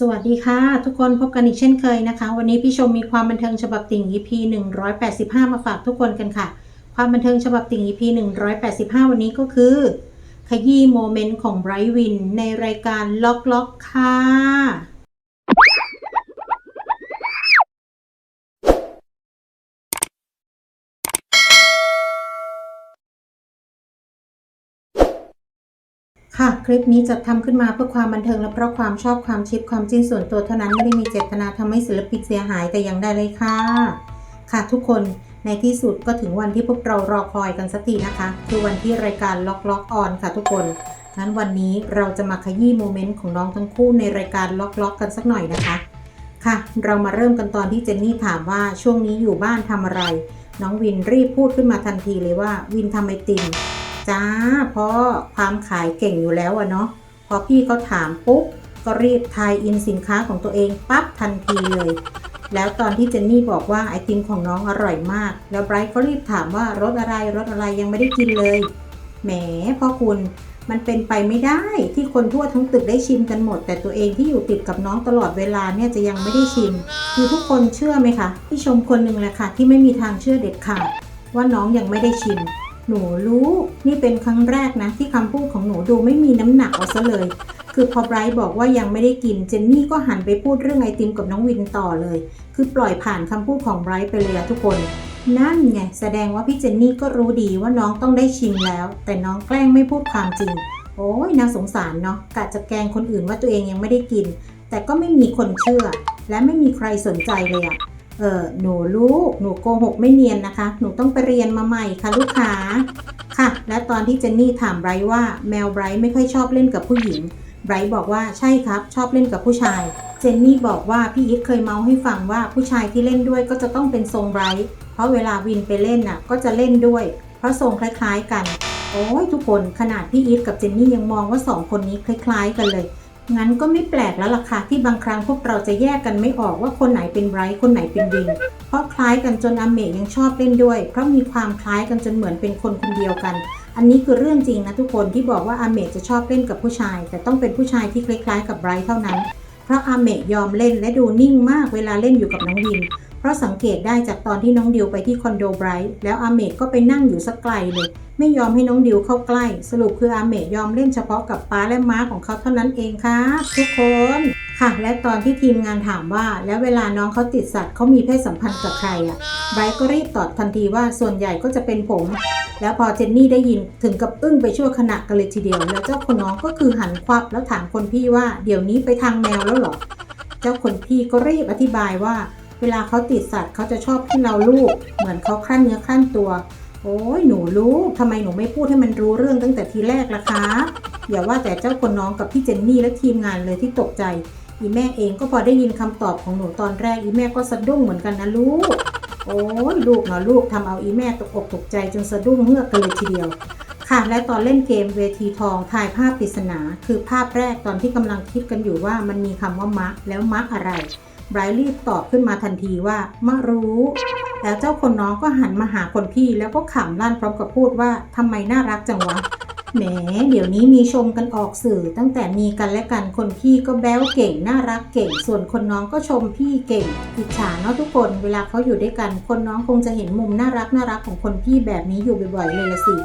สวัสดีค่ะ ทุกคนพบกันอีกเช่นเคยนะคะ วันนี้พี่ชมมีความบันเทิงฉบับติ่ง EP 185 มาฝากทุกคนกันค่ะ ความบันเทิงฉบับติ่ง EP 185 วันนี้ก็คือ ขยี้โมเมนต์ของไบรท์วินในรายการล็อกล็อกค่ะ ค่ะ คลิปนี้จัดทำขึ้นมาเพื่อความบันเทิงและเพราะความชอบความชิปความจิ้นส่วนตัวเท่านั้นไม่ได้มีเจตนาทำให้ศิลปินเสียหายแต่อย่างใดเลยค่ะ ค่ะทุกคนในที่สุดก็ถึงวันที่พวกเรารอคอยกันสักทีนะคะ คือวันที่รายการล็อกล็อกออนค่ะทุกคนงั้นวันนี้เราจะมาขยี้โมเมนต์ของน้องทั้งคู่ในรายการล็อกล็อกกันสักหน่อยนะคะ ค่ะ เรามาเริ่มกันตอนที่เจนนี่ถามว่าช่วงนี้อยู่บ้านทำอะไร น้องวินรีบพูดขึ้นมาทันทีเลยว่าวินทำไอติม จ้าเพราะความขายเก่งอยู่แล้วอะเนาะพอพี่เขาถามปุ๊บก็รีบทายอินสินค้าของตัวเองปั๊บทันทีเลย แล้วตอนที่เจนนี่บอกว่าไอติมของน้องอร่อยมาก แล้วไบรท์ก็รีบถามว่ารสอะไรรสอะไรยังไม่ได้กินเลย แหมพ่อคุณมันเป็นไปไม่ได้ที่คนทั่วทั้งตึกได้ชิมกันหมด แต่ตัวเองที่อยู่ติดกับน้องตลอดเวลาเนี่ยจะยังไม่ได้ชิม คือทุกคนเชื่อไหมคะพี่ชมคนหนึ่งแหละค่ะที่ไม่มีทางเชื่อเด็ดขาดว่าน้องยังไม่ได้ชิม หนูรู้ นี่เป็นครั้งแรกนะ ที่คำพูดของหนูดูไม่มีน้ำหนักเอาซะเลย คือพอไบรท์บอกว่ายังไม่ได้กิน เจนนี่ก็หันไปพูดเรื่องไอติมกับน้องวินต่อเลย คือปล่อยผ่านคำพูดของไบรท์ไปเลยทุกคน นั่นไงแสดงว่าพี่เจนนี่ก็รู้ดีว่าน้องต้องได้ชิมแล้ว แต่น้องแกล้งไม่พูดความจริง โอ้ยน่าสงสารเนาะกะจะแกล้งคนอื่นว่าตัวเองยังไม่ได้กิน แต่ก็ไม่มีคนเชื่อ และไม่มีใครสนใจเลยอะ เออหนูลูก หนูโกหกไม่เนียนนะคะ หนูต้องไปเรียนมาใหม่ค่ะลูกค้า ค่ะ และตอนที่เจนนี่ถามไบรท์ว่าแมวไบรท์ไม่ค่อยชอบเล่นกับผู้หญิงไบรท์บอกว่าใช่ครับ ชอบเล่นกับผู้ชาย เจนนี่บอกว่าพี่อีทเคยเมาให้ฟังว่าผู้ชายที่เล่นด้วยก็จะต้องเป็นทรงไบรท์เพราะเวลาวินไปเล่นน่ะก็จะเล่นด้วย เพราะทรงคล้ายๆกัน โอ้ยทุกคนขนาดพี่อีทกับเจนนี่ยังมองว่าสองคนนี้คล้าย ๆ กันเลย งั้นก็ไม่แปลกแล้วล่ะค่ะที่บางครั้งพวกเราจะแยกกันไม่ออกว่าคนไหนเป็นไบรท์คนไหนเป็นวิน เพราะคล้ายกันจนอาเมยังชอบเล่นด้วย เพราะมีความคล้ายกันจนเหมือนเป็นคนคนเดียวกัน อันนี้คือเรื่องจริงนะทุกคนที่บอกว่าอาเมจะชอบเล่นกับผู้ชาย แต่ต้องเป็นผู้ชายที่คล้ายๆ กับไบรท์เท่านั้น เพราะอาเมยอมเล่นและดูนิ่งมากเวลาเล่นอยู่กับน้องวิน ราะสังเกตได้จากตอนที่น้องดิวไปที่คอนโดไบรท์แล้วอาเมะก็ไปนั่งอยู่สักไกลเลย ไม่ยอมให้น้องดิวเข้าใกล้ สรุปคืออาเมะยอมเล่นเฉพาะกับป้าและม้าของเขาเท่านั้นเองค่ะทุกคนค่ะ และตอนที่ทีมงานถามว่า แล้วเวลาน้องเขาติดสัตว์เขามีเพศสัมพันธ์กับใครอะ่ะไบรท์ก็รีบตอบทันทีว่าส่วนใหญ่ก็จะเป็นผม แล้วพอเจนนี่ได้ยินถึงกับอึ้งไปชั่วขณะกันเลยทีเดียว แล้วเจ้าคนน้องก็คือหันควับแล้วถามคนพี่ว่า เดี๋ยวนี้ไปทางแมวแล้วหรอ เจ้าคนพี่ก็รีบอธิบายว่า เวลาเขาติดสัตว์เขาจะชอบให้เราลูบเหมือนเขาคลั่นเนื้อคลั่นตัว โอ้ยหนูรู้ทำไมหนูไม่พูดให้มันรู้เรื่องตั้งแต่ทีแรกล่ะคะอย่าว่าแต่เจ้าคนน้องกับพี่เจนนี่และทีมงานเลยที่ตกใจ อีแม่เองก็พอได้ยินคำตอบของหนูตอนแรกอีแม่ก็สะดุ้งเหมือนกันนะลูก โอ้ยลูกเนาะลูกทำเอาอีแม่ตกอกตกใจจนสะดุ้งเฮือกกันเลยทีเดียวค่ะและตอนเล่นเกมเวทีทองถ่ายภาพปริศนา คือภาพแรกตอนที่กำลังคิดกันอยู่ว่ามันมีคำว่ามักแล้วมักอะไร ไบรท์รีบตอบขึ้นมาทันทีว่ามะรู้ แล้วเจ้าคนน้องก็หันมาหาคนพี่แล้วก็ขำลั่นพร้อมกับพูดว่าทำไมน่ารักจังวะแหม เดี๋ยวนี้มีชมกันออกสื่อ ตั้งแต่มีกันและกันคนพี่ก็แบ้วเก่ง น่ารักเก่ง ส่วนคนน้องก็ชมพี่เก่งอิจฉาเนาะทุกคน เวลาเขาอยู่ด้วยกัน คนน้องคงจะเห็นมุมน่ารักน่ารักของคนพี่แบบนี้อยู่บ่อยๆเลยละสิ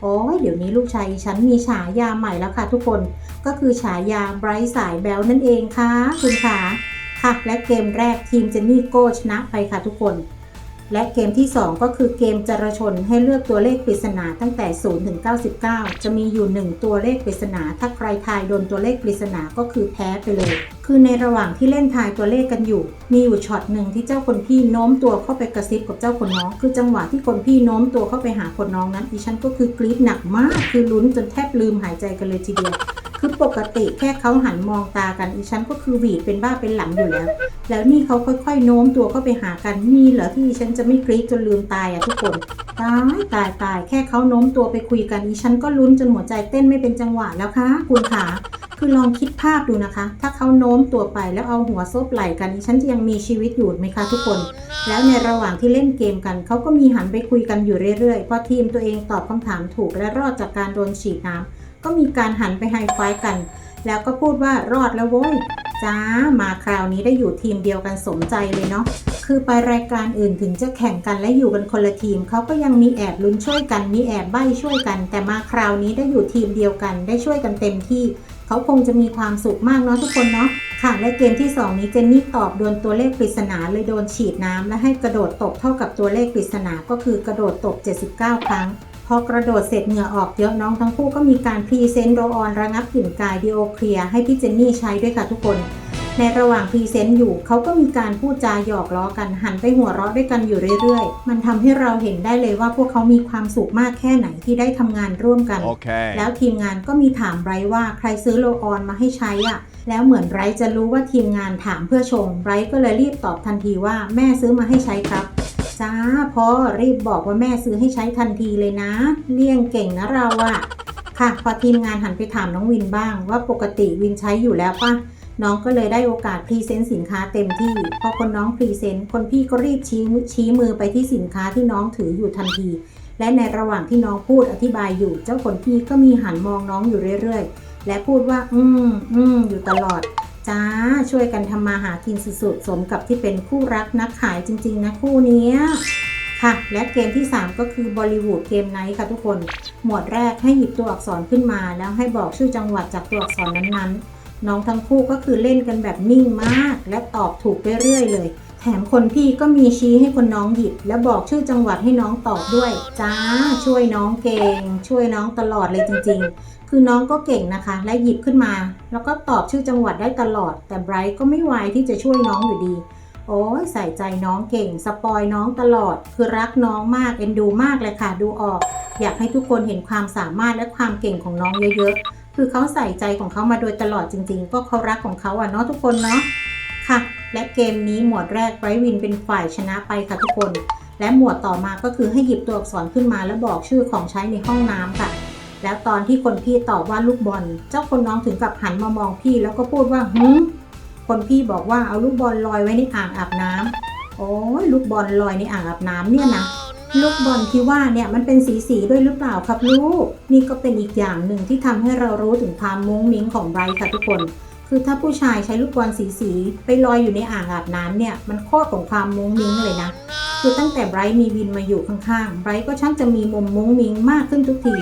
โอ้ยเดี๋ยวนี้ลูกชายฉันมีฉายาใหม่แล้วค่ะทุกคน ก็คือฉายาไบรท์สายแบลนั่นเองค่ะคุณขา ค่ะและเกมแรกทีมเจนนี่โก้ชนะไปค่ะทุกคน และเกมที่ 2 ก็คือเกมจรชนให้เลือกตัวเลขปริศนาตั้งแต่ 0 ถึง 99 จะมีอยู่ 1 ตัวเลขปริศนา ถ้าใครทายโดนตัวเลขปริศนาก็คือแพ้ไปเลย คือในระหว่างที่เล่นทายตัวเลขกันอยู่ มีอยู่ช็อตหนึ่งที่เจ้าคนพี่โน้มตัวเข้าไปกระซิบกับเจ้าคนน้อง คือจังหวะที่คนพี่โน้มตัวเข้าไปหาคนน้องนั้นดิฉันก็คือกรี๊ดหนักมาก คือลุ้นจนแทบลืมหายใจกันเลยทีเดียว คือปกติแค่เขาหันมองตากันดิฉันก็คือหวีดเป็นบ้าเป็นหลังอยู่แล้ว แล้วนี่เขาค่อยๆโน้มตัวเข้าไปหากันมีเหรอที่ฉันจะไม่กรี๊ดจนลืมตายอะทุกคนตายตายตายแค่เขาโน้มตัวไปคุยกันอีฉันก็ลุ้นจนหัวใจเต้นไม่เป็นจังหวะแล้วค่ะคุณขาคือลองคิดภาพดูนะคะ ถ้าเขาโน้มตัวไปแล้วเอาหัวซบไหล่กันอีฉันจะยังมีชีวิตอยู่ไหมคะทุกคน แล้วในระหว่างที่เล่นเกมกัน เขาก็มีหันไปคุยกันอยู่เรื่อยๆ พอทีมตัวเองตอบคำถามถูกและรอดจากการโดนฉีดน้ำ ก็มีการหันไปไฮไฟว์กัน แล้วก็พูดว่ารอดแล้วโว้ยจ้ามาคราวนี้ได้อยู่ทีมเดียวกันสมใจเลยเนาะคือไปรายการอื่นถึงจะแข่งกันและอยู่กันคนละทีมเขาก็ยังมีแอบลุ้นช่วยกันมีแอบใบ้ช่วยกัน แต่มาคราวนี้ได้อยู่ทีมเดียวกัน ได้ช่วยกันเต็มที่เขาคงจะมีความสุขมากเนาะทุกคนเนาะค่ะและเกมที่ 2 นี้เจนนี่ตอบดวลตัวเลขปริศนาเลยโดนฉีดน้ำและให้กระโดดตบเท่ากับตัวเลขปริศนาก็คือกระโดดตบ79 ครั้ง พอกระโดดเสร็จเหงื่อออกเยอะน้องทั้งคู่ก็มีการพรีเซนต์โรออนระงับกลิ่นกายดีโอเคลียให้พี่เจนนี่ใช้ด้วยค่ะทุกคน ในระหว่างพรีเซนต์อยู่เขาก็มีการพูดจาหยอกล้อกันหันไปหัวเราะด้วยกันอยู่เรื่อยๆ มันทำให้เราเห็นได้เลยว่าพวกเขามีความสุขมากแค่ไหนที่ได้ทำงานร่วมกัน Okay. แล้วทีมงานก็มีถามไบรท์ว่าใครซื้อโลออนมาให้ใช้อะแล้วเหมือนไบรท์จะรู้ว่าทีมงานถามเพื่อชมไบรท์ก็เลยรีบตอบทันทีว่าแม่ซื้อมาให้ใช้ครับ จ้าพ่อรีบบอกว่าแม่ซื้อให้ใช้ทันทีเลยนะ เลี่ยงเก่งนะเราอะค่ะ พอทีมงานหันไปถามน้องวินบ้าง ว่าปกติวินใช้อยู่แล้วป่ะน้องก็เลยได้โอกาสพรีเซนต์สินค้าเต็มที่ พอคนน้องพรีเซนต์คนพี่ก็รีบชี้ชี้มือไปที่สินค้าที่น้องถืออยู่ทันที และในระหว่างที่น้องพูดอธิบายอยู่ เจ้าคนพี่ก็มีหันมองน้องอยู่เรื่อยๆ และพูดว่า อืมอืมอยู่ตลอด จ้า ช่วยกันทำมาหากินสุดๆ สมกับที่เป็นคู่รักนักขายจริง ๆ นะคู่นี้ค่ะ และเกมที่ 3 ก็คือบอลิวูดเกมไนท์ค่ะทุกคน หมวดแรกให้หยิบตัวอักษรขึ้นมา แล้วให้บอกชื่อจังหวัดจากตัวอักษรนั้นๆ น้องทั้งคู่ก็คือเล่นกันแบบนิ่งมาก และตอบถูกเรื่อยๆเลย มคนพี่ก็มีชี้ให้คนน้องหยิบ และบอกชื่อจังหวัดให้น้องตอบด้วย จ้า ช่วยน้องเก่ง ช่วยน้องตลอดเลยจริง ๆ คือน้องก็เก่งนะคะ และหยิบขึ้นมา แล้วก็ตอบชื่อจังหวัดได้ตลอด แต่ไบรท์ก็ไม่ไวที่จะช่วยน้องอยู่ดี โอ้ยใส่ใจน้องเก่ง สปอยน้องตลอด คือรักน้องมากเอ็นดูมากเลยค่ะ ดูออก อยากให้ทุกคนเห็นความสามารถและความเก่งของน้องเยอะๆ คือเขาใส่ใจของเขามาโดยตลอดจริง ๆ ก็เขารักของเขาอะเนาะทุกคนเนาะ ค่ะ และเกมนี้หมวดแรกไบรท์วินเป็นฝ่ายชนะไปค่ะทุกคน และหมวดต่อมาก็คือให้หยิบตัวอักษรขึ้นมาแล้วบอกชื่อของใช้ในห้องน้ำค่ะ แล้วตอนที่คนพี่ตอบว่าลูกบอล เจ้าคนน้องถึงกับหันมามองพี่แล้วก็พูดว่าหืมคนพี่บอกว่าเอาลูกบอลลอยไว้ในอ่างอาบน้ำโอ้ยลูกบอลลอยในอ่างอาบน้ำเนี่ยนะลูกบอลที่ว่าเนี่ยมันเป็นสีสีด้วยหรือเปล่าครับลูก นี่ก็เป็นอีกอย่างหนึ่งที่ทำให้เรารู้ถึงความมุ้งมิ้งของไบรท์ค่ะทุกคน คือถ้าผู้ชายใช้ลูกบอลสีสีๆไปลอยอยู่ในอ่างอาบน้ำเนี่ย มันโคตรของความมุ้งมิ้งเลยนะ คือตั้งแต่ไบรท์มีวินมาอยู่ข้างๆไบรท์ก็ช่างจะมีมุมมุ้งมิ้งมากขึ้นทุกที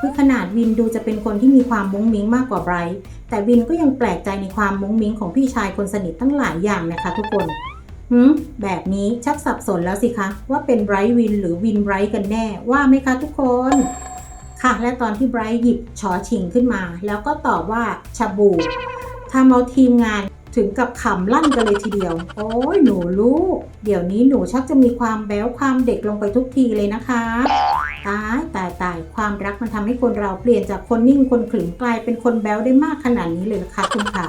คือขนาดวินดูจะเป็นคนที่มีความมุ้งมิ้งมากกว่าไบรท์แต่วินก็ยังแปลกใจในความมุ้งมิ้งของพี่ชายคนสนิทตั้งหลายอย่างนะคะทุกคนหืมแบบนี้ชักสับสนแล้วสิคะ ว่าเป็นไบรท์วินหรือวินไบรท์กันแน่ว่าไหมคะทุกคนค่ะและตอนที่ไบรท์หยิบชอชิงขึ้นมา แล้วก็ตอบว่าชาบู ทำเอาทีมงานถึงกับขำลั่นกันเลยทีเดียว โอ้ยหนูลูก เดี๋ยวนี้หนูชักจะมีความแบ้วความเด็กลงไปทุกทีเลยนะคะ ตายตายตายความรักมันทำให้คนเราเปลี่ยนจากคนนิ่งคนขรึมกลายเป็นคนแบ้วได้มากขนาดนี้เลยเหรอคะคุณขา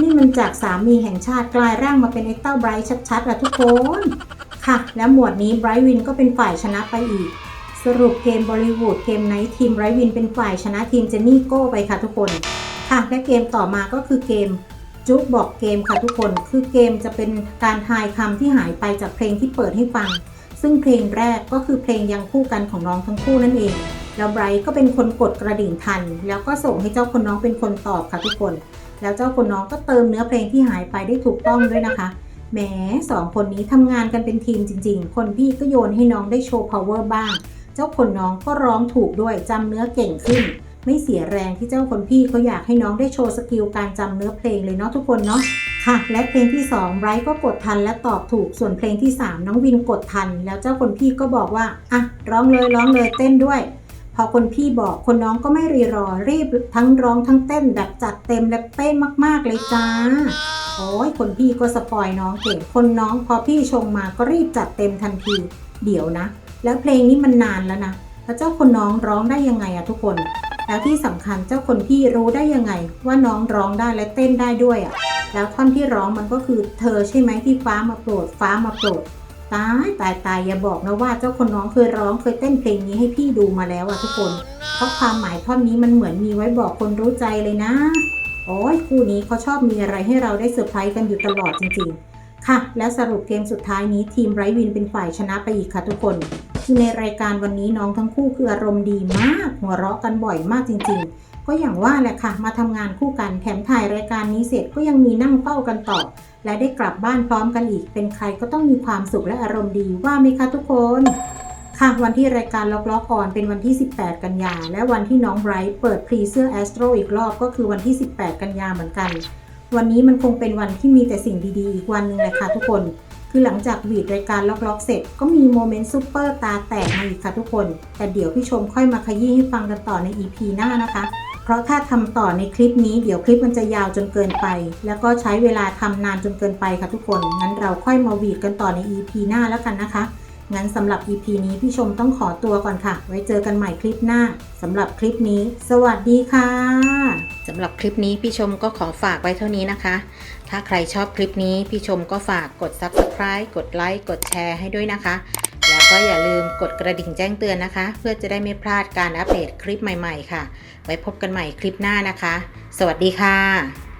นี่มันจากสามีแห่งชาติกลายร่างมาเป็นไอ้เต้าไบรท์ชัดๆอะทุกคน ค่ะ แล้วหมวดนี้ไบรท์วินก็เป็นฝ่ายชนะไปอีก สรุปเกมบอลิวูดเกมไนท์ทีมไบรท์วินเป็นฝ่ายชนะทีมเจนนี่โก้ไปค่ะทุกคน่ะและเกมต่อมาก็คือเกมจุ๊บบอกเกมค่ะทุกคน คือเกมจะเป็นการทายคำที่หายไปจากเพลงที่เปิดให้ฟัง ซึ่งเพลงแรกก็คือเพลงยังคู่กันของน้องทั้งคู่นั่นเอง แล้วไบรท์ก็เป็นคนกดกระดิ่งทัน แล้วก็ส่งให้เจ้าคนน้องเป็นคนตอบค่ะทุกคน แล้วเจ้าคนน้องก็เติมเนื้อเพลงที่หายไปได้ถูกต้องด้วยนะคะ แหมสองคนนี้ทำงานกันเป็นทีมจริง ๆ คนพี่ก็โยนให้น้องได้โชว์ power บ้าง เจ้าคนน้องก็ร้องถูกด้วยจำเนื้อเก่งขึ้น ไม่เสียแรงที่เจ้าคนพี่เขาอยากให้น้องได้โชว์สกิลการจำเนื้อเพลงเลยเนาะทุกคนเนาะค่ะ และเพลงที่2ไบรท์ก็กดทันและตอบถูกส่วนเพลงที่ 3 น้องวินกดทัน แล้วเจ้าคนพี่ก็บอกว่าอะร้องเลยร้องเลยเต้นด้วย พอคนพี่บอกคนน้องก็ไม่รีรอรีบทั้งร้องทั้งเต้นแบบจัดเต็มและเป๊ะมากๆเลยจ้าโอ้ยคนพี่ก็สปอยน้องเก่งคนน้องพอพี่ชงมาก็รีบจัดเต็มทันทีเดี๋ยวนะ แล้วเพลงนี้มันนานแล้วนะแล้วเจ้าคนน้องร้องได้ยังไงอะทุกคน แล้วที่สำคัญเจ้าคนพี่รู้ได้ยังไง ว่าน้องร้องได้และเต้นได้ด้วยอะ แล้วท่อนที่ร้องมันก็คือเธอใช่ไหมที่ฟ้ามาโปรด ฟ้ามาโปรดตายตายตายอย่าบอกนะว่าเจ้าคนน้องเคยร้องเคยเต้นเพลงนี้ให้พี่ดูมาแล้วอะทุกคน เพราะความหมายท่อนนี้มันเหมือนมีไว้บอกคนรู้ใจเลยนะ โอ้ยคู่นี้เขาชอบมีอะไรให้เราได้เซอร์ไพรส์กันอยู่ตลอดจริงๆ ค่ะ และสรุปเกมสุดท้ายนี้ทีมไรวินเป็นฝ่ายชนะไปอีกค่ะทุกคน คือในรายการวันนี้น้องทั้งคู่คืออารมณ์ดีมาก หัวเราะกันบ่อยมากจริง ๆ ก็อย่างว่าแหละค่ะ มาทำงานคู่กันแถมถ่ายรายการนี้เสร็จก็ยังมีนั่งเฝ้ากันต่อ และได้กลับบ้านพร้อมกันอีก เป็นใครก็ต้องมีความสุขและอารมณ์ดีว่าไหมคะทุกคนค่ะวันที่รายการล็อกล็อกออนเป็นวันที่ 18 กันยา และวันที่น้องไบรท์เปิดพรีเสื้อแอสโตรอีกรอบก็คือวันที่ 18 กันยาเหมือนกัน วันนี้มันคงเป็นวันที่มีแต่สิ่งดีๆ อีกวันหนึ่งเลยค่ะทุกคน คือหลังจากวีดรายการล็อกล็อกเสร็จ ก็มีโมเมนต์ซูเปอร์ตาแตกมาอีกค่ะทุกคน แต่เดี๋ยวพี่ชมค่อยมาขยี้ให้ฟังกันต่อใน EP หน้านะคะ เพราะถ้าทำต่อในคลิปนี้เดี๋ยวคลิปมันจะยาวจนเกินไป แล้วก็ใช้เวลาทำนานจนเกินไปค่ะทุกคน งั้นเราค่อยมาวีดกันต่อใน EP หน้าแล้วกันนะคะ งั้นสำหรับ EP นี้พี่ชมต้องขอตัวก่อนค่ะ ไว้เจอกันใหม่คลิปหน้าสำหรับคลิปนี้ สวัสดีค่ะสำหรับคลิปนี้พี่ชมก็ขอฝากไว้เท่านี้นะคะ ถ้าใครชอบคลิปนี้พี่ชมก็ฝากกด Subscribe กดไลค์กดแชร์ให้ด้วยนะคะ แล้วก็อย่าลืมกดกระดิ่งแจ้งเตือนนะคะ เพื่อจะได้ไม่พลาดการอัปเดตคลิปใหม่ๆ ค่ะ ไว้พบกันใหม่คลิปหน้านะคะ สวัสดีค่ะ